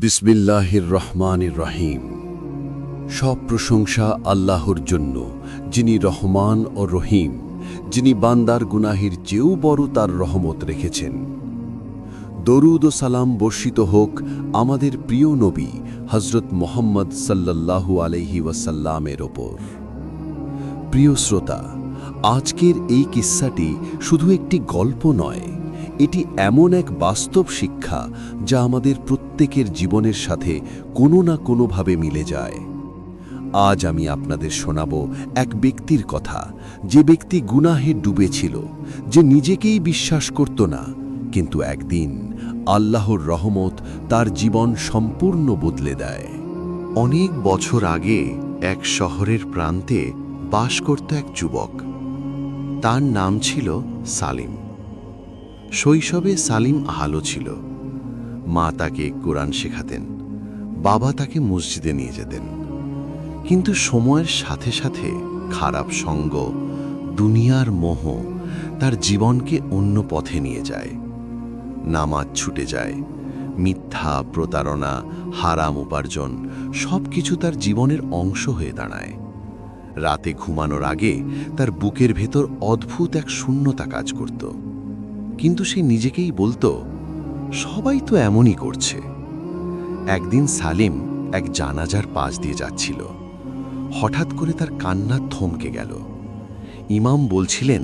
বিসমিল্লাহির রহমানির রহিম। সব প্রশংসা আল্লাহর জন্য, যিনি রহমান ও রহিম, যিনি বান্দার গুনাহির চেয়েও বড় তার রহমত রেখেছেন। দরুদ ও সালাম বর্ষিত হোক আমাদের প্রিয় নবী হজরত মোহাম্মদ সাল্লাল্লাহু আলহি ওয়াসাল্লামের ওপর। প্রিয় শ্রোতা, আজকের এই কিস্সাটি শুধু একটি গল্প নয় এটি এমন এক বাস্তব শিক্ষা যা আমাদের প্রত্যেকের জীবনের সাথে কোনো না কোনোভাবে মিলে যায়। আজ আমি আপনাদের শোনাব এক ব্যক্তির কথা। যে ব্যক্তি গুনাহে ডুবেছিল, যে নিজেকেই বিশ্বাস করত না, কিন্তু একদিন আল্লাহর রহমত তার জীবন সম্পূর্ণ বদলে দেয়। অনেক বছর আগে এক শহরের প্রান্তে বাস করত এক যুবক। তার নাম ছিল সালিম। শৈশবে সালিম আলো ছিল। মা তাকে কোরআন শেখাতেন, বাবা তাকে মসজিদে নিয়ে যেতেন। কিন্তু সময়ের সাথে সাথে খারাপ সঙ্গ, দুনিয়ার মোহ তার জীবনকে অন্য পথে নিয়ে যায়। নামাজ ছুটে যায়, মিথ্যা, প্রতারণা, হারাম উপার্জন সব কিছু তার জীবনের অংশ হয়ে দাঁড়ায়। রাতে ঘুমানোর আগে তার বুকের ভেতর অদ্ভুত এক শূন্যতা কাজ করত। কিন্তু সে নিজেকেই বলতো, সবাই তো এমনই করছে। একদিন সালিম এক জানাজার পাশ দিয়ে যাচ্ছিল। হঠাৎ করে তার কান্না থমকে গেল। ইমাম বলছিলেন,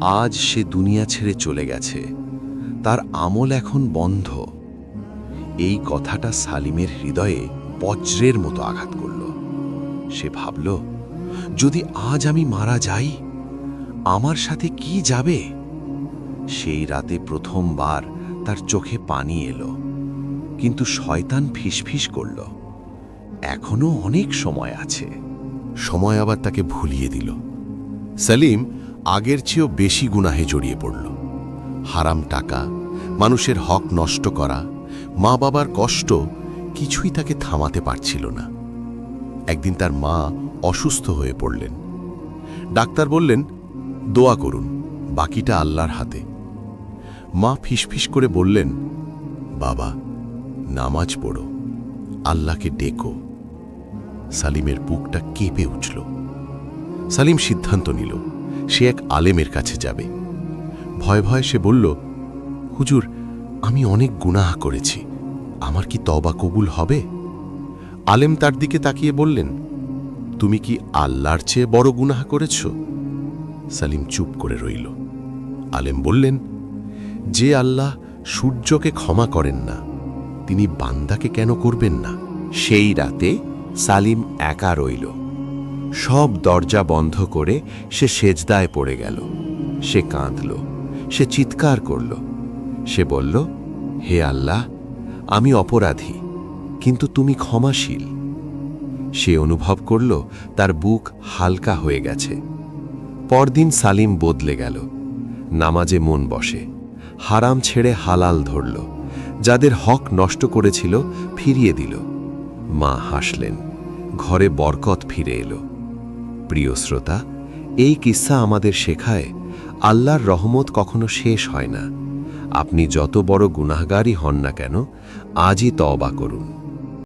আজ সে দুনিয়া ছেড়ে চলে গেছে। তার আমল এখন বন্ধ। এই কথাটা সালিমের হৃদয়ে বজ্রের মতো আঘাত করল। সে ভাবল, যদি আজ আমি মারা যাই, আমার সাথে কি যাবে? সেই রাতে প্রথমবার তার চোখে পানি এলো। কিন্তু শয়তান ফিসফিস করল। এখনও অনেক সময় আছে। সময় আবার তাকে ভুলিয়ে দিল। সেলিম আগের চেয়েও বেশি গুনাহে জড়িয়ে পড়ল। হারাম টাকা, মানুষের হক নষ্ট করা মা বাবার কষ্ট কিছুই তাকে থামাতে পারছিল না। একদিন তার মা অসুস্থ হয়ে পড়লেন। ডাক্তার বললেন, দোয়া করুন, বাকিটা আল্লাহর হাতে। মা ফিসফিস করে বললেন, বাবা, নামাজ পড়ো, আল্লাহকে ডেকো। সালিমের বুকটা কেঁপে উঠল। সালিম সিদ্ধান্ত নিল, সে এক আলেমের কাছে যাবে। ভয় ভয় সে বলল, হুজুর, আমি অনেক গুনাহা করেছি, আমার কি তবা কবুল হবে? আলেম তার দিকে তাকিয়ে বললেন, তুমি কি আল্লাহর চেয়ে বড় গুনাহা করেছ? সালিম চুপ করে রইল। আলেম বললেন যে আল্লাহ সূর্যকে ক্ষমা করেন না, তিনি বান্দাকে কেন করবেন না? সেই রাতে সালিম একা রইল। সব দরজা বন্ধ করে সে সেজদায় পড়ে গেল। সে কাঁদল, সে চিৎকার করল। সে বলল, হে আল্লাহ, আমি অপরাধী, কিন্তু তুমি ক্ষমাশীল। সে অনুভব করল, তার বুক হালকা হয়ে গেছে। পরদিন সালিম বদলে গেল। নামাজে মন বসে। হারাম ছেড়ে হালাল ধরল। যাদের হক নষ্ট করেছিল, ফিরিয়ে দিল। মা হাসলেন। ঘরে বরকত ফিরে এলো। প্রিয় শ্রোতা, এই কিসা আমাদের শেখায়, আল্লাহর রহমত কখনো শেষ হয় না। আপনি যত বড় গুনাহগারই হন না কেন, আজই তবা করুন।